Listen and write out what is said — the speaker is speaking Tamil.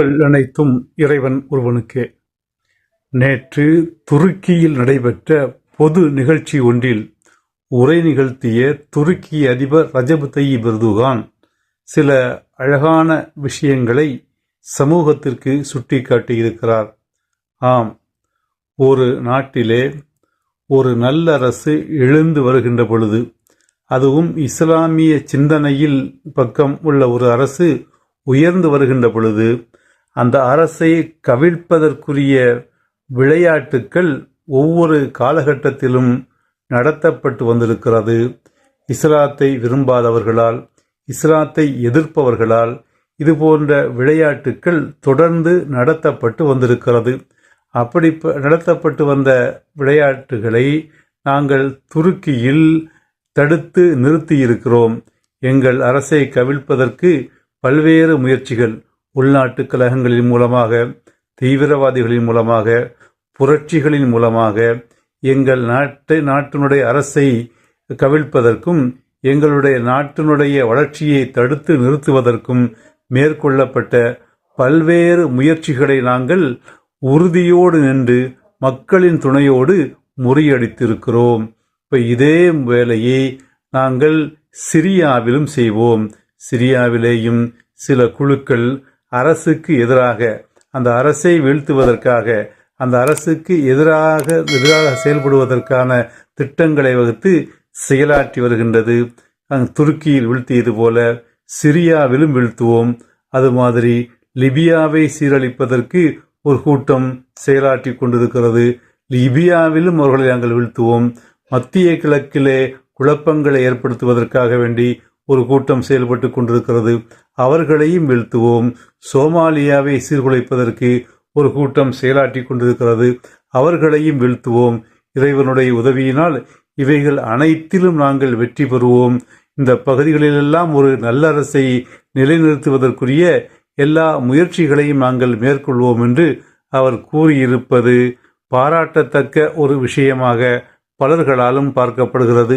புகழ் அனைத்தும் இறைவன் ஒருவனுக்கே. நேற்று துருக்கியில் நடைபெற்ற பொது நிகழ்ச்சி ஒன்றில் உரை நிகழ்த்திய துருக்கி அதிபர் ரஜப் தய்யிப் எர்துகான் சில அழகான விஷயங்களை சமூகத்திற்கு சுட்டிக்காட்டியிருக்கிறார். ஆம் ஒரு நாட்டிலே ஒரு நல்ல அரசு எழுந்து வருகின்ற பொழுது அதுவும் இஸ்லாமிய சிந்தனையில் பக்கம் உள்ள ஒரு அரசு உயர்ந்து வருகின்ற பொழுது அந்த அரசை கவிழ்ப்பதற்குரிய விளையாட்டுக்கள் ஒவ்வொரு காலகட்டத்திலும் நடத்தப்பட்டு வந்திருக்கிறது. இஸ்லாத்தை விரும்பாதவர்களால் இஸ்லாத்தை எதிர்ப்பவர்களால் இது போன்ற விளையாட்டுக்கள் தொடர்ந்து நடத்தப்பட்டு வந்திருக்கிறது. அப்படி நடத்தப்பட்டு வந்த விளையாட்டுகளை நாங்கள் துருக்கியில் தடுத்து நிறுத்தியிருக்கிறோம். எங்கள் அரசை கவிழ்ப்பதற்கு பல்வேறு முயற்சிகள் உள்நாட்டு கழகங்களின் மூலமாக தீவிரவாதிகளின் மூலமாக புரட்சிகளின் மூலமாக எங்கள் நாட்டை நாட்டினுடைய அரசை கவிழ்ப்பதற்கும் எங்களுடைய நாட்டினுடைய வளர்ச்சியை தடுத்து நிறுத்துவதற்கும் மேற்கொள்ளப்பட்ட பல்வேறு முயற்சிகளை நாங்கள் உறுதியோடு நின்று மக்களின் துணையோடு முறியடித்திருக்கிறோம். இப்போ இதே வேலையை நாங்கள் சிரியாவிலும் செய்வோம். சிரியாவிலேயும் சில குழுக்கள் அரசுக்கு எதிராக அந்த அரசை வீழ்த்துவதற்காக அந்த அரசுக்கு எதிராக எதிராக செயல்படுவதற்கான திட்டங்களை வகுத்து செயலாற்றி வருகின்றது. துருக்கியில் வீழ்த்தியது போல சிரியாவிலும் வீழ்த்துவோம். அது மாதிரி லிபியாவை சீரழிப்பதற்கு ஒரு கூட்டம் செயலாற்றி கொண்டிருக்கிறது. லிபியாவிலும் அவர்களை நாங்கள் வீழ்த்துவோம். மத்திய கிழக்கிலே குழப்பங்களை ஏற்படுத்துவதற்காக வேண்டி ஒரு கூட்டம் செயல்பட்டு கொண்டிருக்கிறது. அவர்களையும் வீழ்த்துவோம். சோமாலியாவை சீர்குலைப்பதற்கு ஒரு கூட்டம் செயலாற்றி கொண்டிருக்கிறது. அவர்களையும் வீழ்த்துவோம். இறைவனுடைய உதவியினால் இவைகள் அனைத்திலும் நாங்கள் வெற்றி பெறுவோம். இந்த பகுதிகளிலெல்லாம் ஒரு நல்ல அரசை நிலைநிறுத்துவதற்குரிய எல்லா முயற்சிகளையும் நாங்கள் மேற்கொள்வோம் என்று அவர் கூறியிருப்பது பாராட்டத்தக்க ஒரு விஷயமாக பலர்களாலும் பார்க்கப்படுகிறது.